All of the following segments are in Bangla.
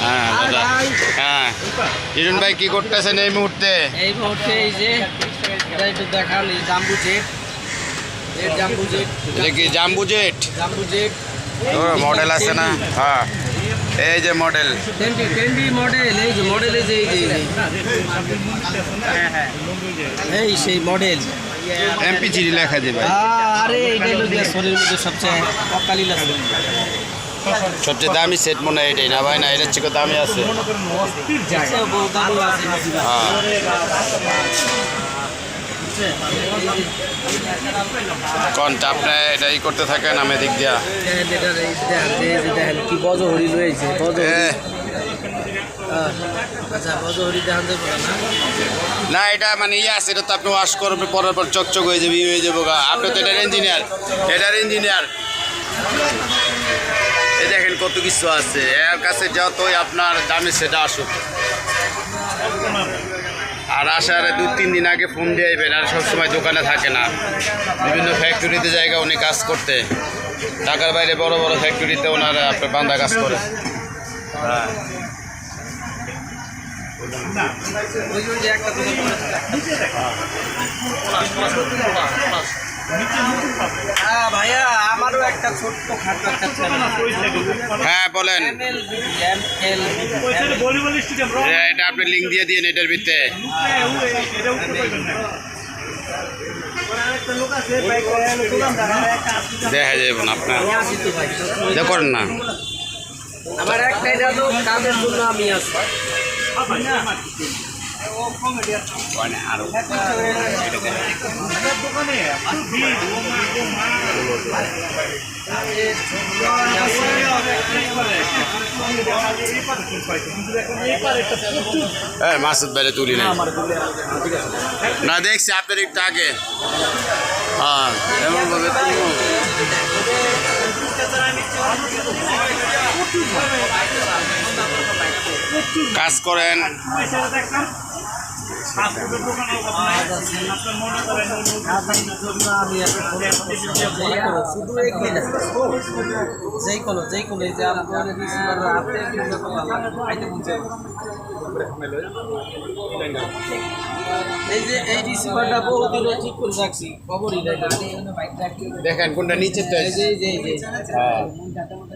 হ্যাঁ দাদা। হ্যাঁ। হিরণ ভাই কি করতেছেন এই মুহূর্তে? এই মুহূর্তে এই যে একটু দেখান জেট। জাম্বু জেট। জাম্বু জেট? জাম্বু জেট। মডেল আছে না? হ্যাঁ। এই যে মডেল এই যে মডেল এই যে এই যে এই যে। এই সেই মডেল এমপি লেখা আরে এইটাই শরীরের মধ্যে সবচেয়ে অকালিল সবচেয়ে দামি সেট মনে হয় এটাই না ভাই? না এটার থেকে দামি আছে। দামি আছে। হ্যাঁ। কোনটা আপনি এটা ই করতে থাকেন আমি দিক দিয়া? দেখেন কি বজহরি রয়েছে এ, না এটা মানে ইয়ে আছে এটা তো আপনি ওয়াশ করবে পরের পর চকচক হয়ে যাবে ই হয়ে যাব গা। আপনি তো এটার ইঞ্জিনিয়ার এটার ইঞ্জিনিয়ার এই দেখেন কত কিছু আছে। এর কাছে যতই আপনার দামি সেটা আসুক। আর আসার দু তিন দিন আগে ফোন দিয়ে আইবেন, আর সবসময় দোকানে থাকে না। বিভিন্ন ফ্যাক্টরিতে জায়গা উনি কাজ করতে। ঢাকার বাইরে বড় বড় ফ্যাক্টরিতে ওনারা আপনার বান্দা কাজ করে। হ্যাঁ ওই যে একটা হ্যাঁ। ভাইয়া আমারও একটা ছোট্ট খাটো একটা হ্যাঁ বলেন। এমএল এটা আপনি লিঙ্ক দিয়ে দিন এটার ভিতরে দেখা যাবে না আপনার। দেখুন না। আমার একটা এটা তো কাজের জন্য আমি আছি। হ্যাঁ মাসুদ বাইরে তুলি না না দেখছি আপনার একটু আগে। হ্যাঁ এমন ভাবে কাজ করেন। শুধু এগুলি না যেই কোনো যেই কোনো এই যে আপনার আপনি কিন্তু আইতে বুঝে এই যে এই রিসিভারটা বহুদিনে ঠিক করে রাখছি। খবরই দেখেন কোনটা নিচে তো এই যে এই যে এই যে। হ্যাঁ।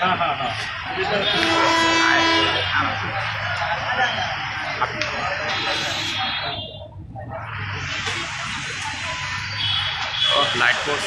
હા હા હા લાઇટ કોર્સ